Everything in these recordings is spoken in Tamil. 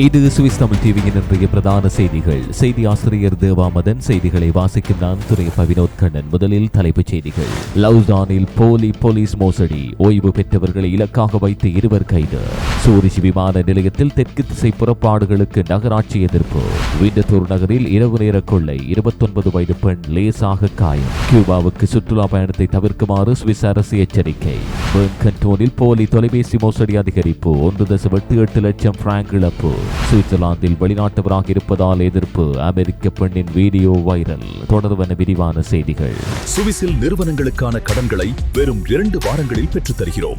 இது சுவிஸ் தமிழ் டிவியின் இன்றைய பிரதான செய்திகள். செய்தி ஆசிரியர் தேவாமதன் செய்திகளை வாசிக்கும் நான் துறை பவினோத் கண்ணன். முதலில் தலைப்புச் செய்திகள். லவ்தானில் போலி போலீஸ் மோசடி. ஓய்வு பெற்றவர்களை இலக்காக வைத்து இருவர் கைது. சூரிஷ் விமான நிலையத்தில் தெற்கு திசை புறப்பாடுகளுக்கு நகராட்சி எதிர்ப்பு. விண்டத்தூர் நகரில் இரவு நேர கொள்ளை. இருபத்தொன்பது வயது பெண் லேசாக காயம். கியூபாவுக்கு சுற்றுலா பயணத்தை தவிர்க்குமாறு சுவிஸ் அரசு எச்சரிக்கை. கண்டோனில் போலி தொலைபேசி மோசடி அதிகரிப்பு. ஒன்று தசம் எட்டு எட்டு லட்சம் பிராங்க் இழப்பு. சுவிட்சர்லாந்தில் வெளிநாட்டவராக இருப்பதால் எதிர்ப்பு அமெரிக்க பெண்ணின் வீடியோ வைரல். தொடர்வன விரிவான செய்திகள். சுவிசில் நிறுவனங்களுக்கான கடன்களை வெறும் இரண்டு வாரங்களில் பெற்றுத் தருகிறோம்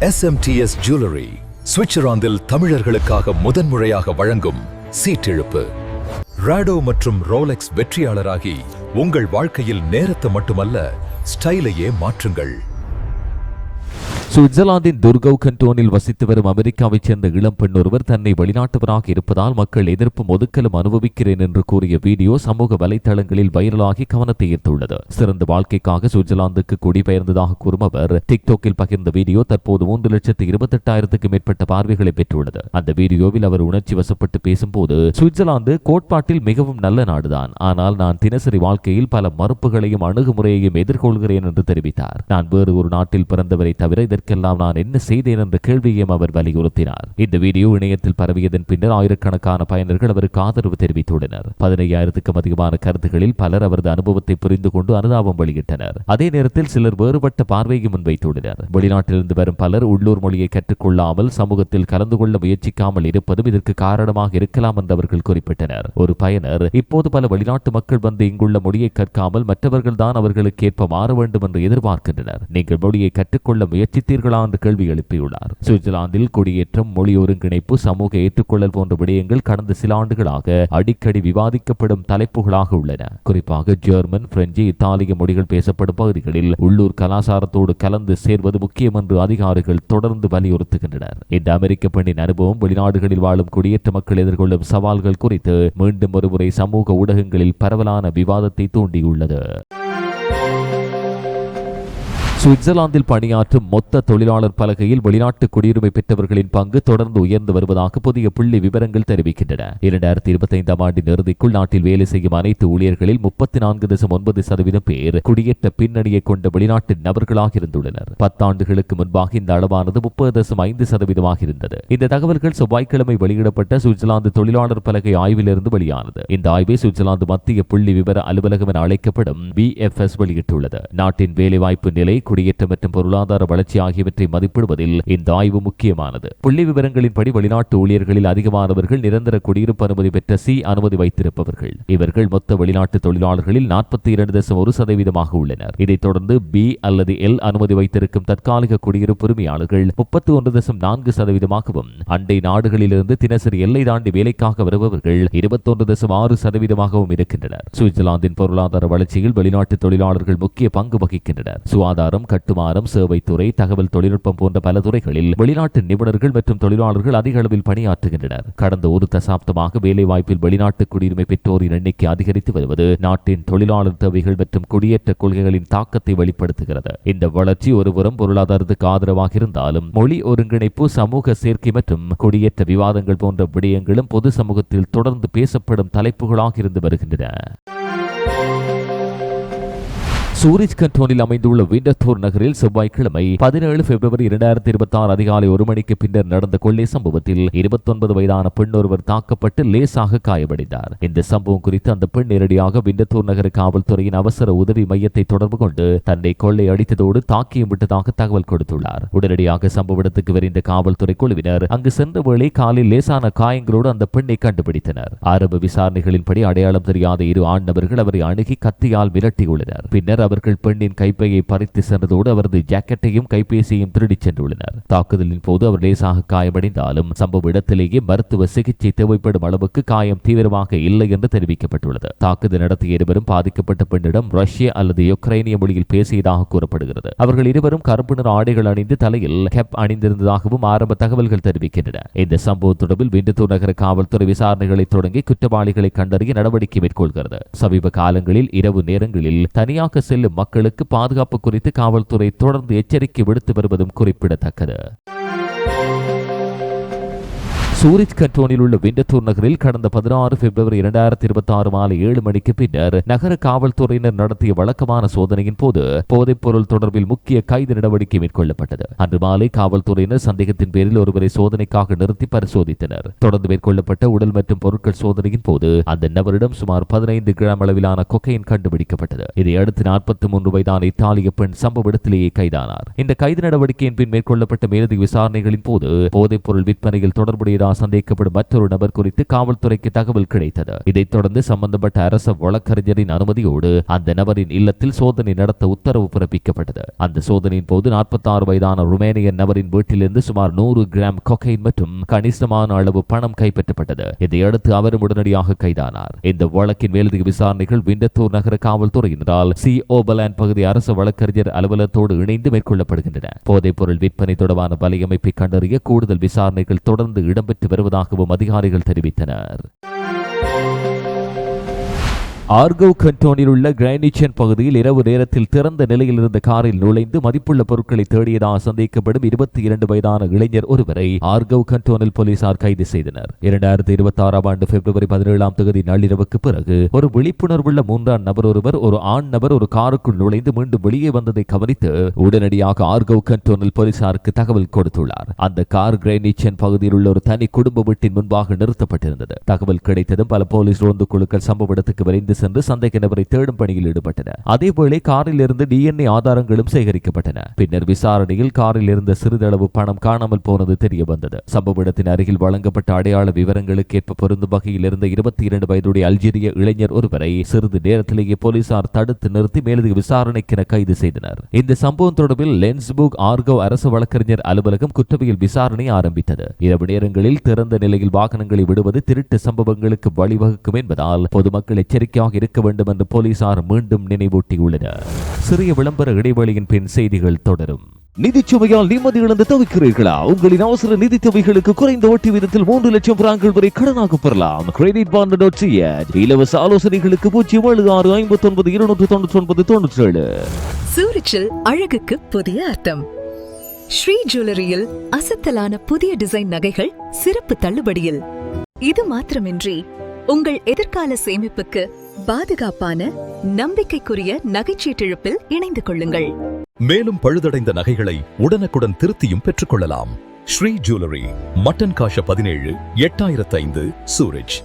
எஸ்எம்டிஎஸ் ஜுவல்லரி சுவிட்சர்லாந்தில் தமிழர்களுக்காக முதன்முறையாக வழங்கும் சீட்டெழுப்பு. ராடோ மற்றும் ரோலெக்ஸ் வெற்றியாளராகி உங்கள் வாழ்க்கையில் நேரத்தை மட்டுமல்ல ஸ்டைலையே மாற்றுங்கள். சுவிட்சர்லாந்தின் துர்கவ் கண்டோனில் வசித்து வரும் அமெரிக்காவைச் சேர்ந்த இளம் பெண் ஒருவர் தன்னை வெளிநாட்டவராக இருப்பதால் மக்கள் எதிர்ப்பும் ஒதுக்கலும் அனுபவிக்கிறேன் என்று கூறிய வீடியோ சமூக வலைதளங்களில் வைரலாகி கவனத்தை ஈர்த்துள்ளது. சிறந்த வாழ்க்கைக்காக சுவிட்சர்லாந்துக்கு குடிபெயர்ந்ததாக கூறும் அவர் டிக்டாக்கில் பகிர்ந்த வீடியோ தற்போது மூன்று லட்சத்து இருபத்தெட்டாயிரத்துக்கும் மேற்பட்ட பார்வைகளை பெற்றுள்ளது. அந்த வீடியோவில் அவர் உணர்ச்சி வசப்பட்டு பேசும்போது சுவிட்சர்லாந்து கோட்பாட்டில் மிகவும் நல்ல நாடுதான். ஆனால் நான் தினசரி வாழ்க்கையில் பல மறுப்புகளையும் அணுகுமுறையையும் எதிர்கொள்கிறேன் என்று தெரிவித்தார். நான் வேறு ஒரு நாட்டில் பிறந்தவரை தவிர இதற்கு இதற்கெல்லாம் நான் என்ன செய்தேன் என்ற கேள்வியையும் அவர் வலியுறுத்தினார். இந்த வீடியோ இணையத்தில் பரவியதன் பின்னர் ஆயிரக்கணக்கான பயனர்கள் அவருக்கு ஆதரவு தெரிவித்துள்ளனர். பதினையாயிரத்துக்கும் அதிகமான கருத்துகளில் பலர் அவரது அனுபவத்தை புரிந்து கொண்டு அனுதாபம் வெளியிட்டனர். அதே நேரத்தில் சிலர் வேறுபட்ட பார்வையை முன்வைத்துள்ளனர். வெளிநாட்டிலிருந்து வரும் பலர் உள்ளூர் மொழியை கற்றுக்கொள்ளாமல் சமூகத்தில் கலந்து கொள்ள முயற்சிக்காமல் இருப்பதும் இதற்கு காரணமாக இருக்கலாம் என்று அவர்கள் குறிப்பிட்டனர். ஒரு பயனர் இப்போது பல வெளிநாட்டு மக்கள் வந்து இங்குள்ள மொழியை கற்காமல் மற்றவர்கள் தான் அவர்களுக்கு ஏற்ப மாற வேண்டும் என்று எதிர்பார்க்கின்றனர். நீங்கள் மொழியை கற்றுக்கொள்ள முயற்சித்தீர்களா என்று கேள்வி எழுப்பியுள்ளார். சுவிட்சர்லாந்தில் குடியேற்றம் மொழி ஒருங்கிணைப்பு சமூக ஏற்றுக்கொள்ளல் போன்ற விடயங்கள் கடந்த சில ஆண்டுகளாக அடிக்கடி விவாதிக்கப்படும் தலைப்புகளாக உள்ளன. குறிப்பாக ஜெர்மன் பிரெஞ்சு இத்தாலிய மொழிகள் பேசப்படும் பகுதிகளில் உள்ளூர் கலாச்சாரத்தோடு கலந்து சேர்வது முக்கியம் என்று அதிகாரிகள் தொடர்ந்து வலியுறுத்துகின்றனர். இந்த அமெரிக்க பெண்ணின் அனுபவம் வெளிநாடுகளில் வாழும் குடியேற்ற மக்கள் எதிர்கொள்ளும் சவால்கள் குறித்து மீண்டும் ஒருமுறை சமூக ஊடகங்களில் பரவலான விவாதத்தை தூண்டியுள்ளது. சுவிட்சர்லாந்தில் பணியாற்றும் மொத்த தொழிலாளர் பலகையில் வெளிநாட்டு குடியுரிமை பெற்றவர்களின் பங்கு தொடர்ந்து உயர்ந்து வருவதாக புதிய புள்ளி விவரங்கள் தெரிவிக்கின்றன. இரண்டாயிரத்தி இருபத்தி ஐந்தாம் ஆண்டின் இறுதிக்குள் நாட்டில் வேலை செய்யும் அனைத்து ஊழியர்களில் முப்பத்தி நான்கு தசம் ஒன்பது சதவீதம் பேர் குடியேற்ற பின்னணியை கொண்ட வெளிநாட்டு நபர்களாக இருந்துள்ளனர். பத்தாண்டுகளுக்கு முன்பாக இந்த அளவானது முப்பது தசம் ஐந்து சதவீதமாக இருந்தது. இந்த தகவல்கள் செவ்வாய்க்கிழமை வெளியிடப்பட்ட சுவிட்சர்லாந்து தொழிலாளர் பலகை ஆய்விலிருந்து வெளியானது. இந்த ஆய்வை சுவிட்சர்லாந்து மத்திய புள்ளி விவர அலுவலகம் என அழைக்கப்படும் பிஎஃப்எஸ் வெளியிட்டுள்ளது. நாட்டின் வேலைவாய்ப்பு நிலை குடியேற்றம் மற்றும் பொருளாதார வளர்ச்சி ஆகியவற்றை மதிப்பிடுவதில் இந்த ஆய்வு முக்கியமானது. புள்ளி விவரங்களின்படி வெளிநாட்டு ஊழியர்களில் அதிகமானவர்கள் நிரந்தர குடியிருப்பு அனுமதி பெற்ற சி அனுமதி வைத்திருப்பவர்கள். இவர்கள் மொத்த வெளிநாட்டு தொழிலாளர்களில் நாற்பத்தி இரண்டு தசம் ஒரு சதவீதமாக உள்ளனர். இதைத் தொடர்ந்து பி அல்லது எல் அனுமதி வைத்திருக்கும் தற்காலிக குடியிருப்பு உரிமையாளர்கள் முப்பத்தி ஒன்று தசம் நான்கு சதவீதமாகவும் அண்டை நாடுகளிலிருந்து தினசரி எல்லை தாண்டி வேலைக்காக வருபவர்கள் இருபத்தொன்று தசம் ஆறு சதவீதமாகவும் இருக்கின்றனர். சுவிட்சர்லாந்தின் பொருளாதார வளர்ச்சியில் வெளிநாட்டு தொழிலாளர்கள் முக்கிய பங்கு வகிக்கின்றனர். சுகாதாரம் கட்டுமானம் சேவைத்துறை தகவல் தொழில்நுட்பம் போன்ற பல துறைகளில் வெளிநாட்டு நிபுணர்கள் மற்றும் தொழிலாளர்கள் அதிக அளவில் பணியாற்றுகின்றனர். கடந்த ஒரு தசாப்தமாக வேலைவாய்ப்பில் வெளிநாட்டு குடியுரிமை பெற்றோரின் எண்ணிக்கை அதிகரித்து வருவது நாட்டின் தொழிலாளர் தேவைகள் மற்றும் குடியேற்ற கொள்கைகளின் தாக்கத்தை வெளிப்படுத்துகிறது. இந்த வளர்ச்சி ஒருபுறம் பொருளாதாரத்துக்கு ஆதரவாக இருந்தாலும் மொழி ஒருங்கிணைப்பு சமூக சேர்க்கை மற்றும் குடியேற்ற விவாதங்கள் போன்ற விடயங்களும் பொது சமூகத்தில் தொடர்ந்து பேசப்படும் தலைப்புகளாக இருந்து வருகின்றன. சூரிஜ் கண்டோனில் அமைந்துள்ள விண்டத்தூர் நகரில் செவ்வாய்க்கிழமை பதினேழு பிப்ரவரி இரண்டாயிரத்தி இருபத்தி ஆறு அதிகாலை ஒரு மணிக்கு பின்னர் நடந்த கொள்ளை சம்பவத்தில் இருபத்தொன்பது வயதான பெண் ஒருவர் தாக்கப்பட்டு லேசாக காயமடைந்தார். இந்த சம்பவம் குறித்து அந்த பெண் நேரடியாக விண்டத்தூர் நகர காவல்துறையின் அவசர உதவி மையத்தை தொடர்பு கொண்டு தன்னை கொள்ளை அடித்ததோடு தாக்கியும் விட்டதாக தகவல் கொடுத்துள்ளார். உடனடியாக சம்பவ இடத்துக்கு விரைந்த காவல்துறை குழுவினர் அங்கு சென்ற வேளை காலில் லேசான காயங்களோடு அந்த பெண்ணை கண்டுபிடித்தனர். ஆரம்ப விசாரணைகளின்படி அடையாளம் தெரியாத இரு ஆண் நபர்கள் அவரை அணுகி கத்தியால் மிரட்டியுள்ளனர் பின்னர் அவர்கள் பெண்ணின் கைப்பையை பறித்து சென்றதோடு அவரது ஜாக்கெட்டையும் கைபேசியையும் திருடிச் சென்றுள்ளனர். தாக்குதலின் போது அவர் லேசாக காயமடைந்தாலும் சம்பவ இடத்திலேயே மருத்துவ சிகிச்சை தேவைப்படும் அளவுக்கு காயம் தீவிரமாக இல்லை என்று தெரிவிக்கப்பட்டுள்ளது. தாக்குதல் நடத்திய இருவரும் பாதிக்கப்பட்ட பெண்ணிடம் ரஷ்ய அல்லது யுக்ரைனிய மொழியில் பேசியதாக கூறப்படுகிறது. அவர்கள் இருவரும் கருப்பு நிற ஆடைகள் அணிந்து தலையில் கெப் அணிந்திருந்ததாகவும் ஆரம்ப தகவல்கள் தெரிவிக்கின்றன. இந்த சம்பவம் தொடர்பில் விண்டுத்தூர் நகர காவல்துறை விசாரணைகளை தொடங்கி குற்றவாளிகளை கண்டறிய நடவடிக்கை மேற்கொள்கிறது. சமீப காலங்களில் இரவு நேரங்களில் தனியாக செல்லும் மக்களுக்கு பாதுகாப்பு குறித்து காவல்துறை தொடர்ந்து எச்சரிக்கை விடுத்து வருவதும் குறிப்பிடத்தக்கது. சூரித் கண்டோனில் உள்ள விண்டத்தூர் நகரில் கடந்த பதினாறு பிப்ரவரி இரண்டாயிரத்தி இருபத்தி ஆறு மாலை ஏழு மணிக்கு பின்னர் நகர காவல்துறையினர் நடத்திய வழக்கமான சோதனையின் போது போதைப் பொருள் தொடர்பில் முக்கிய கைது நடவடிக்கை மேற்கொள்ளப்பட்டது. அன்று மாலை காவல்துறையினர் சந்தேகத்தின் பேரில் ஒருவரை சோதனைக்காக நிறுத்தி பரிசோதித்தனர். தொடர்ந்து மேற்கொள்ளப்பட்ட உடல் மற்றும் பொருட்கள் சோதனையின் போது அந்த நபரிடம் சுமார் பதினைந்து கிராம் அளவிலான கொக்கையின் கண்டுபிடிக்கப்பட்டது. இதையடுத்து நாற்பத்தி மூன்று வயதான இத்தாலிய பெண் சம்பவ இடத்திலேயே கைதானார். இந்த கைது நடவடிக்கையின் பின் மேற்கொள்ளப்பட்ட மேலதிக விசாரணைகளின் போது போதைப் பொருள் விற்பனையில் தொடர்புடையதாக சந்தேகிக்கப்படும் மற்றொரு நபர் குறித்து காவல்துறைக்கு தகவல் கிடைத்தது. இதைத் தொடர்ந்து சம்பந்தப்பட்ட அரச வழக்கறிஞரின் அனுமதியோடு அந்த நபரின் இல்லத்தில் சோதனை நடத்த உத்தரவு பிறப்பிக்கப்பட்டது. அந்த சோதனையின் போது 46 வயதான ருமேனிய நபரின் வீட்டிலிருந்து சுமார் நூறு கிராம் கொக்கைன் மற்றும் கணிசமான அளவு பணம் கைப்பற்றப்பட்டது. இதையடுத்து அவரும் உடனடியாக கைதானார். இந்த வழக்கின் மேலதிக விசாரணைகள் விண்டத்தூர் நகர காவல்துறையினரால் சி. ஓபலாண்ட் பகுதி அரசு வழக்கறிஞர் அலுவலகத்தோடு இணைந்து மேற்கொள்ளப்படுகின்றன. போதைப் பொருள் விற்பனை தொடர்பான வலையமைப்பை கண்டறிய கூடுதல் விசாரணைகள் தொடர்ந்து இடம்பெற்று வருவதாகவும் அதிகாரிகள் தெரிவித்தனர். ஆர்கவ் கண்டோனில் உள்ள கிரைனிச்சன் பகுதியில் இரவு நேரத்தில் திறந்த நிலையில் இருந்த காரில் நுழைந்து மதிப்புள்ள பொருட்களை தேடியதாக சந்தேகப்படும் இருபத்தி இரண்டு வயதான இளைஞர் ஒருவரை ஆர்கவ் கண்டோனில் போலீசார் கைது செய்தனர். இரண்டாயிரத்தி இருபத்தி ஆறாம் ஆண்டு பிப்ரவரி பதினேழாம் தேதி நள்ளிரவுக்கு பிறகு ஒரு விழிப்புணர்வுள்ள மூன்றாம் நபர் ஒருவர் ஒரு ஆண் நபர் ஒரு காருக்குள் நுழைந்து மீண்டும் வெளியே வந்ததை கவனித்து உடனடியாக ஆர்கவ் கண்டோனில் போலீசாருக்கு தகவல் கொடுத்துள்ளார். அந்த கார் கிரைனிச்சன் பகுதியில் உள்ள ஒரு தனி குடும்ப வீட்டின் முன்பாக நிறுத்தப்பட்டிருந்தது. தகவல் கிடைத்ததும் பல போலீஸ் ரோந்து குழுக்கள் சம்பவ இடத்துக்கு விரைந்து சென்று சந்தேக நபரை தேடும் பணியில் ஈடுபட்டன. அதேவேளை காரில் இருந்து டிஎன்ஏ ஆதாரங்களும் சேகரிக்கப்பட்டன. பின்னர் விசாரணையில் காரில் இருந்த சிறிதளவு பணம் காணாமல் போனது தெரிய வந்தது. சம்பவ இடத்தின் அருகில் வழங்கப்பட்ட அடையாள விவரங்களுக்கேற்ப பொருந்தும் வகையில் இருந்த இருபத்தி இரண்டு வயதுடைய அல்ஜீரிய இளைஞர் ஒருவரை சிறிது நேரத்திலேயே போலீசார் தடுத்து நிறுத்தி மேலதிக விசாரணைக்கென கைது செய்தனர். இந்த சம்பவம் தொடர்பில் லென்ஸ்புக் ஆர்கவ் அரசு வழக்கறிஞர் அலுவலகம் குற்றவியல் விசாரணை ஆரம்பித்தது. இரவு நேரங்களில் திறந்த நிலையில் வாகனங்களை விடுவது திருட்டு சம்பவங்களுக்கு வழிவகுக்கும் என்பதால் பொதுமக்கள் எச்சரிக்கையாக இருக்க வேண்டும் என்று போலீசார் மீண்டும் நினைவூட்டியுள்ளனர். சிறிய விளம்பர இடைவெளியின் பின் செய்திகள் தொடரும். நிதிச்சுமையால் நிம்மதி இழந்து தவிக்கிறீர்களா? உங்களின் அவசர நிதி தேவைகளுக்கு குறைந்த வட்டி வீதத்தில் மூன்று லட்சம் பிராங்கள் வரை கடனாக பெறலாம். கிரெடிட் பாண்ட் டாட் இலவச ஆலோசனைகளுக்கு பூஜ்ஜியம் ஏழு ஆறு ஐம்பத்தி ஒன்பது இருநூற்று தொண்ணூற்றி ஒன்பது தொண்ணூற்றி ஏழு சூரிச்சில் அழகுக்கு புதிய அர்த்தம். ஸ்ரீ ஜுவல்லரியில் அசத்தலான புதிய டிசைன் நகைகள் சிறப்பு தள்ளுபடியில். இது மாத்திரமின்றி உங்கள் எதிர்கால சேமிப்புக்கு பாதுகாப்பான நம்பிக்கைக்குரிய நகைச்சீட்டிழப்பில் இணைந்து கொள்ளுங்கள். மேலும் பழுதடைந்த நகைகளை உடனுக்குடன் திருத்தியும் பெற்றுக்கொள்ளலாம். ஸ்ரீ ஜுவல்லரி மட்டன் காஷ பதினேழு எட்டாயிரத்து ஐந்து சூரஜ்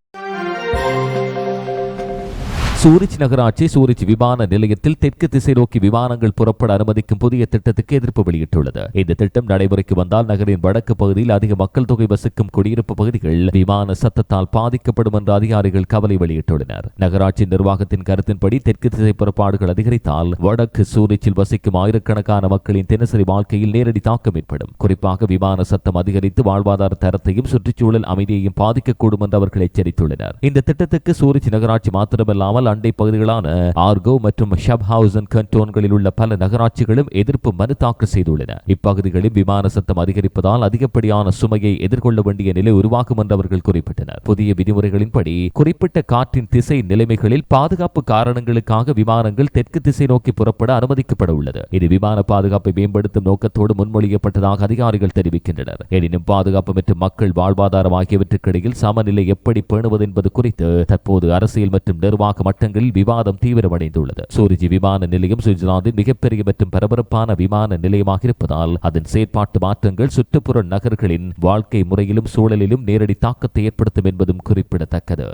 சூரிச் நகராட்சி சூரிச் விமான நிலையத்தில் தெற்கு திசை நோக்கி விமானங்கள் புறப்பட அனுமதிக்கும் புதிய திட்டத்துக்கு எதிர்ப்பு வெளியிட்டுள்ளது. இந்த திட்டம் நடைமுறைக்கு வந்தால் நகரின் வடக்கு பகுதியில் அதிக மக்கள் தொகை வசிக்கும் குடியிருப்பு பகுதிகள் விமான சத்தத்தால் பாதிக்கப்படும் என்று அதிகாரிகள் கவலை வெளியிட்டுள்ளனர். நகராட்சி நிர்வாகத்தின் கருத்தின்படி தெற்கு திசை புறப்பாடுகள் அதிகரித்தால் வடக்கு சூரிச்சில் வசிக்கும் ஆயிரக்கணக்கான மக்களின் தினசரி வாழ்க்கையில் நேரடி தாக்கம் ஏற்படும். குறிப்பாக விமான சத்தம் அதிகரித்து வாழ்வாதார தரத்தையும் சுற்றுச்சூழல் அமைதியையும் பாதிக்கக்கூடும் என்று அவர்கள் எச்சரித்துள்ளனர். இந்த திட்டத்துக்கு சூரிச் நகராட்சி மாத்திரமல்லாமல் அண்டை பகுதிகளான ஆர்கோ மற்றும் ஷப்ஹவுசன் கண்டோன்களில் உள்ள பல நகராட்சிகளும் எதிர்ப்பு மனு தாக்கல் செய்துள்ளன. இப்பகுதிகளில் விமான சத்தம் அதிகரிப்பதால் அதிகப்படியான சுமையை எதிர்கொள்ள வேண்டிய நிலை உருவாகும் என்று அவர்கள் குறிப்பிட்டனர். புதிய விதிமுறைகளின்படி குறிப்பிட்ட காற்றின் திசை நிலைமைகளில் பாதுகாப்பு காரணங்களுக்காக விமானங்கள் தெற்கு திசை நோக்கி புறப்பட அனுமதிக்கப்பட உள்ளது. இது விமான பாதுகாப்பை மேம்படுத்தும் நோக்கத்தோடு முன்மொழியப்பட்டதாக அதிகாரிகள் தெரிவிக்கின்றனர். எனினும் பாதுகாப்பு மற்றும் மக்கள் வாழ்வாதாரம் ஆகியவற்றுக்கிடையில் சமநிலை எப்படி பேணுவது என்பது குறித்து தற்போது அரசியல் மற்றும் நிர்வாக வட்டங்களில் விவாதம் தீவிரமடைந்துள்ளது. சூரிஜி விமான நிலையம் சுவிட்சர்லாந்தின் மிகப்பெரிய மற்றும் பரபரப்பான விமான நிலையமாக இருப்பதால் அதன் செயற்பாட்டு மாற்றங்கள் சுற்றுப்புற நகர்களின் வாழ்க்கை முறையிலும் சூழலிலும் நேரடி தாக்கத்தை ஏற்படுத்தும் என்பதும் குறிப்பிடத்தக்கது.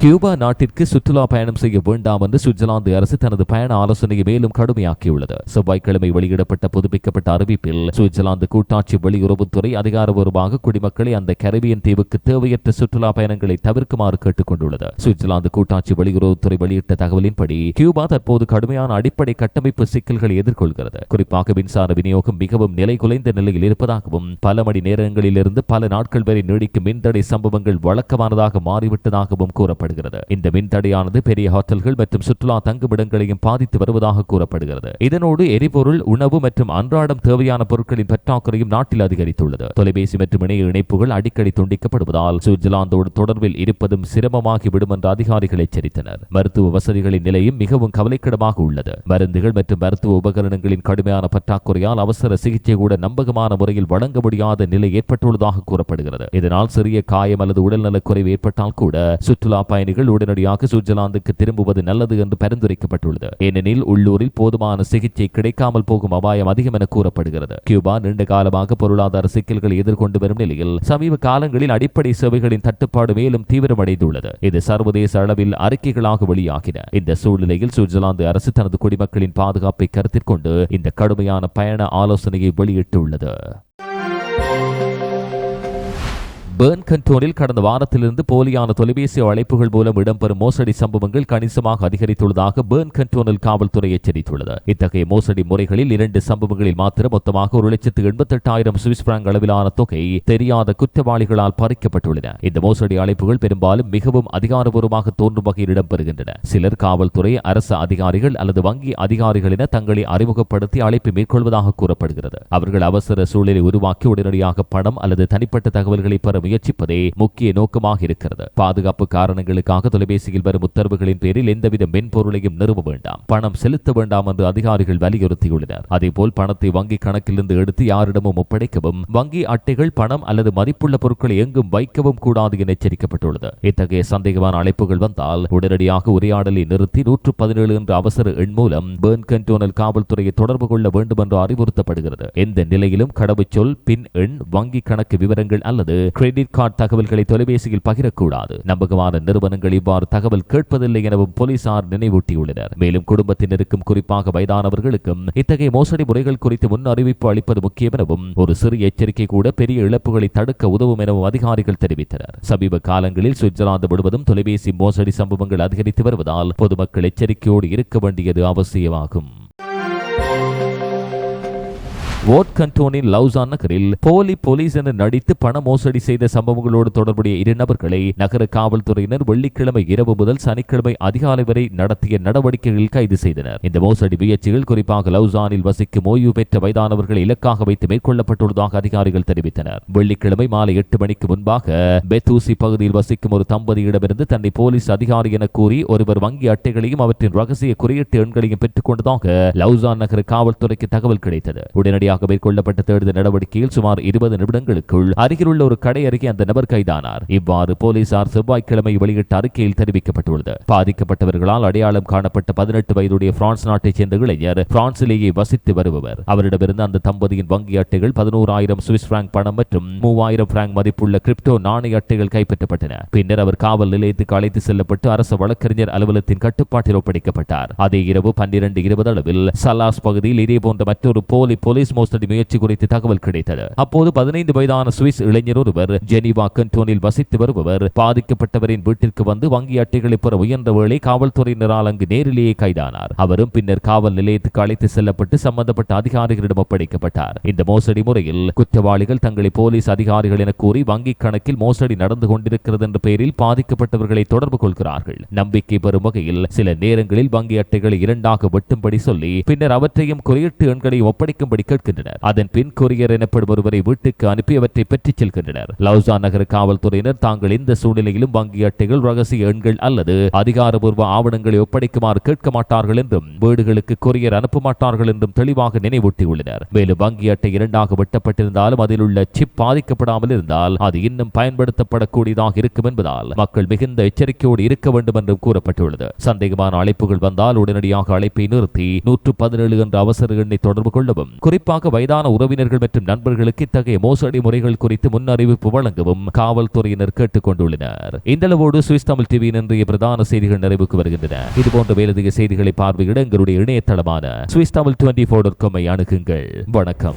கியூபா நாட்டிற்கு சுற்றுலா பயணம் செய்ய வேண்டாம் என்று சுவிட்சர்லாந்து அரசு தனது பயண ஆலோசனையை மேலும் கடுமையாக்கியுள்ளது. செவ்வாய்க்கிழமை வெளியிடப்பட்ட புதுப்பிக்கப்பட்ட அறிவிப்பில் சுவிட்சர்லாந்து கூட்டாட்சி வெளியுறவுத்துறை அதிகாரபூர்வமாக குடிமக்களை அந்த கரிபியன் தீவுக்கு தேவையற்ற சுற்றுலா பயணங்களை தவிர்க்குமாறு கேட்டுக் கொண்டுள்ளது சுவிட்சர்லாந்து கூட்டாட்சி வெளியுறவுத்துறை வெளியிட்ட தகவலின்படி கியூபா தற்போது கடுமையான அடிப்படை கட்டமைப்பு சிக்கல்களை எதிர்கொள்கிறது. குறிப்பாக மின்சார விநியோகம் மிகவும் நிலை குலைந்த நிலையில் இருப்பதாகவும் பல மணி நேரங்களிலிருந்து பல நாட்கள் வரை நீடிக்கும் மின்தடை சம்பவங்கள் வழக்கமானதாக மாறிவிட்டதாகவும் கூறப்படுகிறது. இந்த மின்தடையானது பெரிய ஹோட்டல்கள் மற்றும் சுற்றுலா தங்குமிடங்களையும் பாதித்து வருவதாக கூறப்படுகிறது. இதனோடு எரிபொருள் உணவு மற்றும் அன்றாடம் தேவையான பொருட்களின் பற்றாக்குறையும் நாட்டில் அதிகரித்துள்ளது. தொலைபேசி மற்றும் இணைய இணைப்புகள் அடிக்கடி துண்டிக்கப்படுவதால் சுவிட்சர்லாந்தோடு தொடர்பில் இருப்பதும் சிரமமாகிவிடும் என்று அதிகாரிகள் எச்சரித்தனர். மருத்துவ வசதிகளின் நிலையும் மிகவும் கவலைக்கிடமாக உள்ளது. மருந்துகள் மற்றும் மருத்துவ உபகரணங்களின் கடுமையான பற்றாக்குறையால் அவசர சிகிச்சை கூட நம்பகமான முறையில் வழங்க முடியாத நிலை ஏற்பட்டுள்ளதாக கூறப்படுகிறது. இதனால் சிறிய காயம் அல்லது உடல்நலக் குறைவு ஏற்பட்டால் கூட சுற்றுலா பயணிகள் உடனடியாக சுவிட்சர்லாந்துக்கு திரும்புவது நல்லது என்று பரிந்துரைக்கப்பட்டுள்ளது. ஏனெனில் உள்ளூரில் போதுமான சிகிச்சை கிடைக்காமல் போகும் அபாயம் அதிகம் என கூறப்படுகிறது. கியூபா நீண்ட காலமாக பொருளாதார சிக்கல்களை எதிர்கொண்டு வரும் நிலையில் சமீப காலங்களில் அடிப்படை சேவைகளின் தட்டுப்பாடு மேலும் தீவிரமடைந்துள்ளது. இது சர்வதேச அளவில் அறிக்கைகளாக வெளியாகின. இந்த சூழ்நிலையில் சுவிட்சர்லாந்து அரசு தனது குடிமக்களின் பாதுகாப்பை கருத்தில் கொண்டு இந்த கடுமையான பயண ஆலோசனையை வெளியிட்டுள்ளது. பேர்ன் கண்டோனில் கடந்த வாரத்திலிருந்து போலியான தொலைபேசி அழைப்புகள் மூலம் இடம்பெறும் மோசடி சம்பவங்கள் கணிசமாக அதிகரித்துள்ளதாக பேர்ன் கண்ட்ரோனல் காவல்துறை எச்சரித்துள்ளது. இத்தகைய மோசடி முறைகளில் இரண்டு சம்பவங்களில் மாத்திரம் மொத்தமாக ஒரு லட்சத்து எண்பத்தெட்டாயிரம் சுவிஸ் பிராங்க் அளவிலான தொகை தெரியாத குற்றவாளிகளால் பறிக்கப்பட்டுள்ளன. இந்த மோசடி அழைப்புகள் பெரும்பாலும் மிகவும் அதிகாரபூர்வமாக தோன்றும் வகையில் இடம்பெறுகின்றன. சிலர் காவல்துறை அரசு அதிகாரிகள் அல்லது வங்கி அதிகாரிகள் என தங்களை அறிமுகப்படுத்தி அழைப்பு மேற்கொள்வதாக கூறப்படுகிறது. அவர்கள் அவசர சூழலை உருவாக்கி உடனடியாக பணம் அல்லது தனிப்பட்ட தகவல்களை பெற முயற்சிப்பதே முக்கிய நோக்கமாக இருக்கிறது. பாதுகாப்பு காரணங்களுக்காக தொலைபேசியில் வரும் உத்தரவுகளின் பேரில் எந்தவித மென்பொருளையும் நிறுவ வேண்டாம். பணம் செலுத்த வேண்டாம் என்று அதிகாரிகள் வலியுறுத்தியுள்ளனர். அதேபோல் பணத்தை வங்கி கணக்கிலிருந்து எடுத்து யாரிடமும் ஒப்படைக்கவும் வங்கி அட்டைகள் பணம் அல்லது மதிப்புள்ள பொருட்களை எங்கும் வைக்கவும் கூடாது என எச்சரிக்கப்பட்டுள்ளது. இத்தகைய சந்தேகமான அழைப்புகள் வந்தால் உடனடியாக உரையாடலை நிறுத்தி நூற்று பதினேழு என்ற அவசர எண் மூலம் பேர்ன் கண்டோனல் காவல்துறையை தொடர்பு கொள்ள வேண்டும் என்று அறிவுறுத்தப்படுகிறது. எந்த நிலையிலும் கடவுச்சொல் பின் எண் வங்கி கணக்கு விவரங்கள் அல்லது கிரெடிட் கார்டு தகவல்களை தொலைபேசியில் பகிரக்கூடாது. நம்பகமான நிறுவனங்கள் இவ்வாறு தகவல் கேட்பதில்லை எனவும் போலீசார் நினைவூட்டியுள்ளனர். மேலும் குடும்பத்தினருக்கும் குறிப்பாக வயதானவர்களுக்கும் இத்தகைய மோசடி முறைகள் குறித்து முன் அறிவிப்பு அளிப்பது முக்கியம் எனவும் ஒரு சிறிய எச்சரிக்கை கூட பெரிய இழப்புகளை தடுக்க உதவும் எனவும் அதிகாரிகள் தெரிவித்தனர். சமீப காலங்களில் சுவிட்சர்லாந்து முழுவதும் தொலைபேசி மோசடி சம்பவங்கள் அதிகரித்து வருவதால் பொதுமக்கள் எச்சரிக்கையோடு இருக்க வேண்டியது அவசியமாகும். வோட் கண்டோனின் லவுசான் நகரில் போலி போலீஸ் என நடித்து பண மோசடி செய்த சம்பவங்களோடு தொடர்புடைய இரு நபர்களை நகர காவல்துறையினர் வெள்ளிக்கிழமை இரவு முதல் சனிக்கிழமை அதிகாலை வரை நடத்திய நடவடிக்கைகளில் கைது செய்தனர். இந்த மோசடி முயற்சிகள் குறிப்பாக லவுசானில் வசிக்கும் ஓய்வு பெற்ற வயதானவர்களை இலக்காக வைத்து மேற்கொள்ளப்பட்டுள்ளதாக அதிகாரிகள் தெரிவித்தனர். வெள்ளிக்கிழமை மாலை எட்டு மணிக்கு முன்பாக பெத்தூசி பகுதியில் வசிக்கும் ஒரு தம்பதியிடமிருந்து தன்னை போலீஸ் அதிகாரி என கூறி ஒருவர் வங்கி அட்டைகளையும் அவற்றின் ரகசிய குறியீட்டு எண்களையும் பெற்றுக் கொண்டதாக லவுசான் நகர காவல்துறைக்கு தகவல் கிடைத்தது. உடனடியாக மேற்கொள்ளப்பட்ட தேடுதல் நடவடிக்கையில் சுமார் இருபது நிமிடங்களுக்குள் அருகிலுள்ள ஒரு கடை அருகே அந்த நபர் கைதானார். இவ்வாறு போலீசார் செவ்வாய்க்கிழமை வெளியிட்ட அறிக்கையில் தெரிவிக்கப்பட்டுள்ளது. பாதிக்கப்பட்டவர்களால் அடையாளம் காணப்பட்ட பதினெட்டு வயதுடைய பிரான்ஸ் நாட்டைச் சேர்ந்த இளைஞர் பிரான்சிலேயே வசித்து வருபவர். அவரிடமிருந்து அந்த தம்பதியின் வங்கி அட்டைகள் பதினோராயிரம் சுவிஸ் பிராங்க் பணம் மற்றும் மூவாயிரம் பிராங்க் மதிப்புள்ள கிரிப்டோ நாணய அட்டைகள் கைப்பற்றப்பட்டன. பின்னர் அவர் காவல் நிலையத்துக்கு அழைத்து செல்லப்பட்டு அரசு வழக்கறிஞர் அலுவலகத்தின் கட்டுப்பாட்டில் ஒப்படைக்கப்பட்டார். அதே இரவு பன்னிரண்டு இருபது அளவில் சலாஸ் பகுதியில் இதே போன்ற மற்றொரு போலி போலீஸ் மோசடி முயற்சி குறித்து தகவல் கிடைத்தது. அப்போது பதினைந்து வயதான சுவிஸ் இளைஞர் ஒருவர் ஜெனீவா கண்டோனில் வசித்து வருபவர் பாதிக்கப்பட்டவரின் வீட்டிற்கு வந்து வங்கி அட்டைகளை பெற முயன்ற வேளை காவல்துறையினரால் அங்கு நேரிலேயே கைதானார். அவரும் பின்னர் காவல் நிலையத்துக்கு அழைத்து செல்லப்பட்டு சம்பந்தப்பட்ட அதிகாரிகளிடம் ஒப்படைக்கப்பட்டார். இந்த மோசடி முறையில் குற்றவாளிகள் தங்களை போலீஸ் அதிகாரிகள் என கூறி வங்கிக் கணக்கில் மோசடி நடந்து கொண்டிருக்கிறது என்ற பெயரில் பாதிக்கப்பட்டவர்களை தொடர்பு கொள்கிறார்கள். நம்பிக்கை பெறும் வகையில் சில நேரங்களில் வங்கி அட்டைகளை இரண்டாக வெட்டும்படி சொல்லி பின்னர் அவற்றையும் குறியீட்டு எண்களையும் ஒப்படைக்கும்படி கேட்கின்றனர் அதன் பின் கொரியர் எனப்படும் ஒருவரை வீட்டுக்கு அனுப்பி அவற்றை பெற்றுச் செல்கின்றனர். லவுசான் நகர காவல்துறையினர் தாங்கள் இந்த சூழ்நிலையிலும் வங்கி அட்டைகள் ரகசிய எண்கள் அல்லது அதிகாரபூர்வ ஆவணங்களை ஒப்படைக்குமாறு கேட்க மாட்டார்கள் என்றும் வீடுகளுக்கு கொரியர் அனுப்ப மாட்டார்கள் என்றும் தெளிவாக நினைவூட்டியுள்ளனர். மேலும் வங்கி அட்டை இரண்டாக வெட்டப்பட்டிருந்தாலும் அதில் உள்ள சிப் பாதிக்கப்படாமல் இருந்தால் அது இன்னும் பயன்படுத்தப்படக்கூடியதாக இருக்கும் என்பதால் மக்கள் மிகுந்த எச்சரிக்கையோடு இருக்க வேண்டும் என்றும் கூறப்பட்டுள்ளது. சந்தேகமான அழைப்புகள் வந்தால் உடனடியாக அழைப்பை நிறுத்தி நூற்று பதினேழு என்ற அவசர எண்ணை தொடர்பு கொள்ளவும் குறிப்பாக குறிப்பாக வயதான உறவினர்கள் மற்றும் நண்பர்களுக்கு இத்தகைய மோசடி முறைகள் குறித்து முன்னறிவிப்பு வழங்கவும் காவல்துறையினர் கேட்டுக் கொண்டுள்ளனர் இந்தளவோடு சுவிஸ் தமிழ் டிவியின் இன்றைய பிரதான செய்திகள் நிறைவுக்கு வருகின்றன. இதுபோன்ற மேலதிக செய்திகளை பார்வையிட எங்களுடைய இணையதளமான சுவிஸ் தமிழ் டுவெண்டி ஃபோர் அணுகுங்கள். வணக்கம்.